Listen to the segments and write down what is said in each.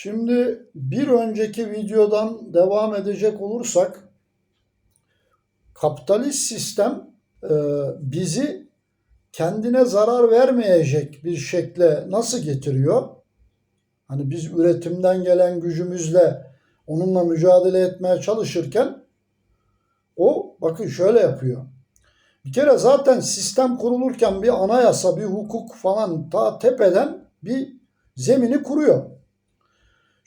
Şimdi bir önceki videodan devam edecek olursak kapitalist sistem e, bizi kendine zarar vermeyecek bir şekle nasıl getiriyor? Hani biz üretimden gelen gücümüzle onunla mücadele etmeye çalışırken o bakın şöyle yapıyor. Bir kere zaten sistem kurulurken bir anayasa, bir hukuk falan ta tepeden bir zemini kuruyor.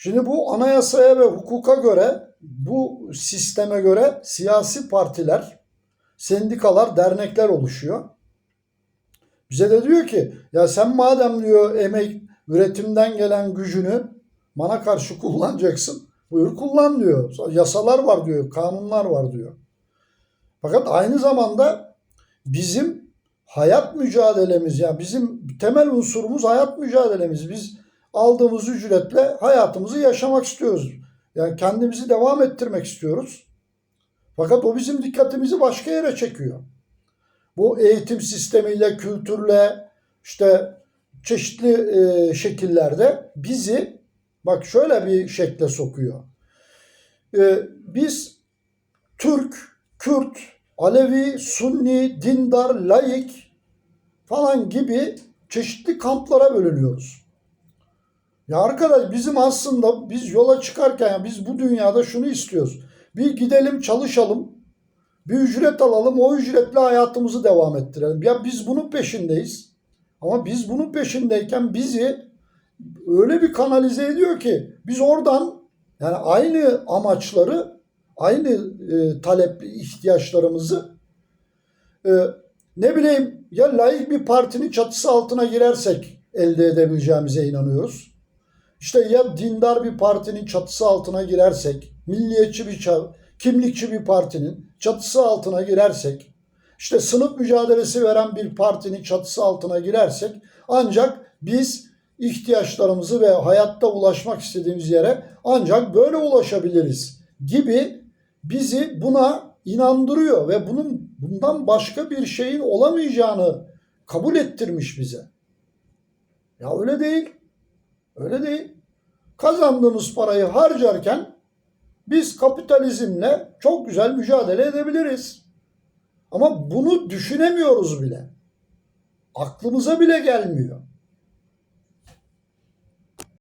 Şimdi bu anayasaya ve hukuka göre, bu sisteme göre siyasi partiler, sendikalar, dernekler oluşuyor. Bize de diyor ki ya sen madem diyor emek üretimden gelen gücünü bana karşı kullanacaksın. Buyur kullan diyor. Yasalar var diyor, kanunlar var diyor. Fakat aynı zamanda bizim hayat mücadelemiz yani bizim temel unsurumuz hayat mücadelemiz. Biz aldığımız ücretle hayatımızı yaşamak istiyoruz. Yani kendimizi devam ettirmek istiyoruz. Fakat o bizim dikkatimizi başka yere çekiyor. Bu eğitim sistemiyle, kültürle, işte çeşitli e, şekillerde bizi bak şöyle bir şekle sokuyor. E, biz Türk, Kürt, Alevi, Sunni, dindar, laik falan gibi çeşitli kamplara bölünüyoruz. Ya arkadaş bizim aslında biz yola çıkarken ya biz bu dünyada şunu istiyoruz. Bir gidelim çalışalım. Bir ücret alalım. O ücretle hayatımızı devam ettirelim. Ya biz bunun peşindeyiz. Ama biz bunun peşindeyken bizi öyle bir kanalize ediyor ki biz oradan yani aynı amaçları, aynı e, talep ihtiyaçlarımızı e, ne bileyim ya layık bir partinin çatısı altına girersek elde edebileceğimize inanıyoruz. İşte ya dindar bir partinin çatısı altına girersek, milliyetçi bir kimlikçi bir partinin çatısı altına girersek, işte sınıf mücadelesi veren bir partinin çatısı altına girersek ancak biz ihtiyaçlarımızı ve hayatta ulaşmak istediğimiz yere ancak böyle ulaşabiliriz gibi bizi buna inandırıyor ve bunun bundan başka bir şeyin olamayacağını kabul ettirmiş bize. Ya öyle değil. Öyle değil. Kazandığımız parayı harcarken biz kapitalizmle çok güzel mücadele edebiliriz. Ama bunu düşünemiyoruz bile. Aklımıza bile gelmiyor.